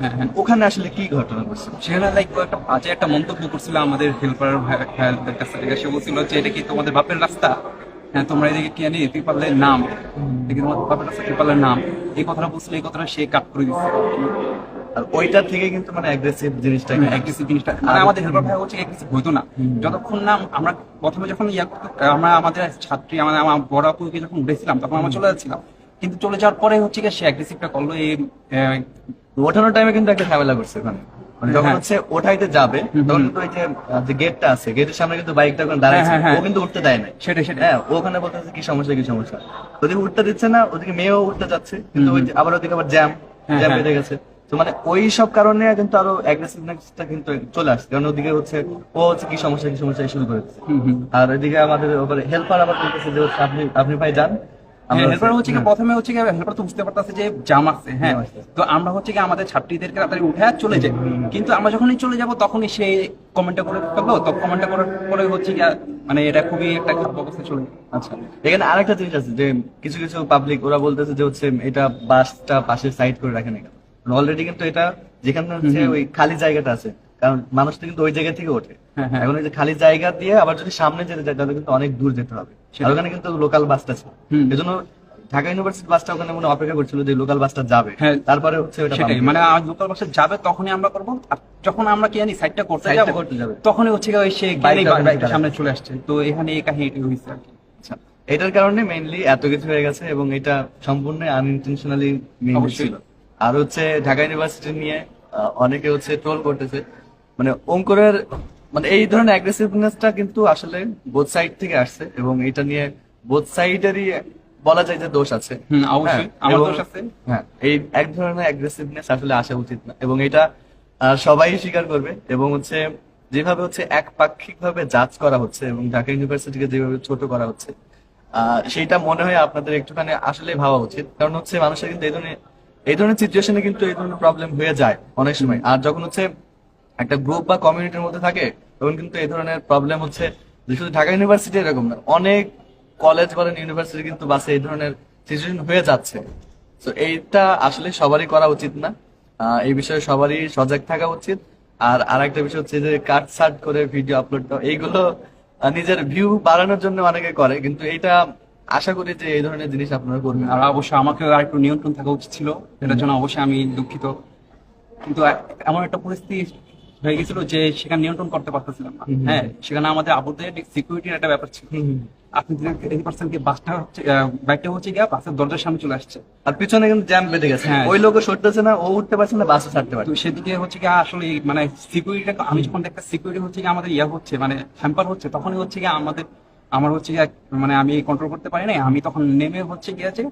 হ্যাঁ হ্যাঁ। ওখানে আসলে কি ঘটনা ঘটছে? সেখানে লাইক একটা বাজে একটা মন্তব্য করছিল আমাদের হেল্পার ভাইদের কাছে। সে বলছিল যে এটা কি তোমাদের বাপের রাস্তা? হ্যাঁ তোমরা এদিকে কি নাম। দেখি তোমাদের বাপের রাস্তা? নাম। এই কথাটা বলছিল এই কথাটা সে কাট করে দিচ্ছে আর ওইটার থেকে কিন্তু মানে অ্যাগ্রেসিভ জিনিসটা অ্যাগ্রেসিভ জিনিসটা। মানে আমাদের হেল্পার ভাই হচ্ছে অ্যাগ্রেসিভ হইতো না। যতক্ষণ না আমরা প্রথমে যখন ইয়া আমরা আমাদের ছাত্রী আমাদের আমার বড় আপুকে যখন উঠেছিলাম তখন আমরা চলে যাচ্ছিলাম। কিন্তু চলে যাওয়ার পরে হচ্ছে সে অ্যাগ্রেসিভটা করল এই ওঠানোর টাইমে কিন্তু একটা ঝামেলা করছে ওখানে মানে যখন হ্যাঁ। হচ্ছে ওঠাইতে যাবে তখন কিন্তু ওই যে গেটটা আছে গেটের সামনে কিন্তু বাইকটা ওখানে দাঁড়াইছে। হ্যাঁ, হ্যাঁ, ও কিন্তু উঠতে দেয় না সেটাই হ্যাঁ ওখানে বলতেছে কি সমস্যা কি সমস্যা? ওদিকে উঠতে দিচ্ছে না ওদিকে মেয়েও উঠতে যাচ্ছে কিন্তু আবার ওদিকে আবার জ্যাম জ্যাম। বেঁধে গেছে। তো মানে ওই সব কারণে কিন্তু আরও অ্যাগ্রেসিভনেসটা কিন্তু চলে আসছে। কারণ ওদিকে হচ্ছে ও হচ্ছে কি সমস্যা কি সমস্যা? শুরু করে দিচ্ছে হুম হুম। আর ওইদিকে আমাদের হেল্পার আবার বলতেছে যে আপনি আপনি ভাই যান। হেল্পার হচ্ছে কি হ্যাঁ। প্রথমে হচ্ছে কি হেল্পার তো বুঝতে পারতেছে যে জাম হ্যাঁ। তো আমরা হচ্ছে কি আমাদের ছাত্রীদেরকে তাড়াতাড়ি উঠে আর চলে যাই। কিন্তু আমরা যখনই চলে যাব তখনই সে কমেন্টটা করে ফেলল। তো কমেন্টটা করার পরে হচ্ছে কি মানে এটা খুবই একটা খারাপ অবস্থা চলে আচ্ছা এখানে আরেকটা জিনিস আছে যে কিছু কিছু পাবলিক ওরা বলতেছে যে হচ্ছে এটা বাসটা পাশে সাইড করে রাখেন অলরেডি কিন্তু এটা যেখানে হচ্ছে ওই খালি জায়গাটা আছে। কারণ মানুষ তো কিন্তু ওই জায়গা থেকে ওঠে। হ্যাঁ, হ্যাঁ। এখন ওই যে খালি জায়গা দিয়ে আবার যদি সামনে যেতে যায় তাহলে কিন্তু অনেক দূর যেতে হবে। আর ওখানে কিন্তু লোকাল বাসটা ছিল। এজন্য ঢাকা ইউনিভার্সিটি বাসটা ওখানে মনে অপেক্ষা করছিল যে লোকাল বাসটা যাবে। হ্যাঁ। তারপরে হচ্ছে ওটা সেটাই। মানে আজ লোকাল বাসে যাবে তখনই আমরা করব। আর যখন আমরা কি জানি সাইডটা করতে যাব করতে যাবে। তখনই হচ্ছে ওই সে বাইকটা সামনে চলে আসছে। তো এখানে এই কাহিনীটি হয়েছে আর কি। আচ্ছা। এটার কারণে মেইনলি এত কিছু হয়ে গেছে এবং এটা সম্পূর্ণ আনইনটেনশনালি। ছিল। আর হচ্ছে ঢাকা ইউনিভার্সিটি নিয়ে অনেকে হচ্ছে ট্রোল করতেছে। মানে অঙ্কুরের মানে এই ধরনের অ্যাগ্রেসিভনেসটা কিন্তু আসলে বোথ সাইড থেকে আসছে এবং এটা নিয়ে বোথ সাইডেরই বলা যায় যে দোষ আছে অবশ্যই। হ্যাঁ, আমার দোষ আছে। হ্যাঁ এই এক ধরনের অ্যাগ্রেসিভনেস আসলে আসা উচিত না এবং এটা সবাই স্বীকার করবে এবং হচ্ছে যেভাবে হচ্ছে একপাক্ষিক ভাবে জাজ করা হচ্ছে এবং ঢাকা ইউনিভার্সিটিকে যেভাবে ছোট করা হচ্ছে আহ, সেইটা মনে হয় আপনাদের একটুখানি আসলে ভাবা উচিত কারণ হচ্ছে মানুষের কিন্তু এই ধরনের এই ধরনের সিচুয়েশনে কিন্তু এই ধরনের প্রবলেম হয়ে যায় অনেক সময় আর যখন হচ্ছে একটা গ্রুপ বা কমিউনিটির মধ্যে থাকে তখন কিন্তু এই ধরনের প্রবলেম হচ্ছে যে শুধু ঢাকা ইউনিভার্সিটি এরকম না অনেক কলেজ বলেন ইউনিভার্সিটি কিন্তু বাসে এই ধরনের সিচুয়েশন হয়ে যাচ্ছে। তো এইটা আসলে সবারই করা উচিত না। এই বিষয়ে সবারই সজাগ থাকা উচিত। আর আরেকটা বিষয় হচ্ছে যে কাট সাট করে ভিডিও আপলোড দেওয়া এইগুলো নিজের ভিউ বাড়ানোর জন্য অনেকে করে কিন্তু এইটা আশা করি যে এই ধরনের জিনিস আপনারা করবেন। আর অবশ্যই আমাকে আর একটু নিয়ন্ত্রণ থাকা উচিত ছিল এটার জন্য অবশ্যই আমি দুঃখিত। কিন্তু এমন একটা পরিস্থিতি হয়ে গেছিল যে সেখানে নিয়ন্ত্রণ করতে পারতেছিলাম না। হ্যাঁ সেখানে আমাদের আবুদের সিকিউরিটির একটা ব্যাপার ছিল। আপনি এই পার্সনকে বাসটা হচ্ছে বাইকটা হচ্ছে গিয়া বাসের দরজার সামনে চলে আসছে। আর পিছনে কিন্তু জ্যাম বেঁধে গেছে। হ্যাঁ। ওই লোকও সরতেছে না ও উঠতে পারছে না বাসও ছাড়তে পারছে সেদিকে হচ্ছে গিয়ে আসলে মানে সিকিউরিটিটা আমি যখন একটা সিকিউরিটি হচ্ছে গিয়ে আমাদের ইয়া হচ্ছে মানে হ্যাম্পার হচ্ছে তখনই হচ্ছে গিয়ে আমাদের আমার হচ্ছে গিয়ে মানে আমি কন্ট্রোল করতে পারি না আমি তখন নেমে হচ্ছে গিয়ে যে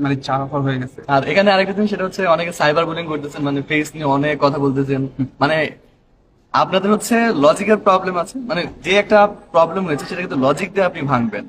মানে চাপা হয়ে গেছে। আর এখানে আরেকটা জিনিস সেটা হচ্ছে অনেকে সাইবার বুলিং করতেছেন মানে ফেস নিয়ে অনেক কথা বলতেছেন। মানে আপনাদের হচ্ছে লজিকের প্রবলেম আছে। মানে যে একটা প্রবলেম হয়েছে, সেটা কিন্তু লজিক দিয়ে আপনি ভাঙবেন।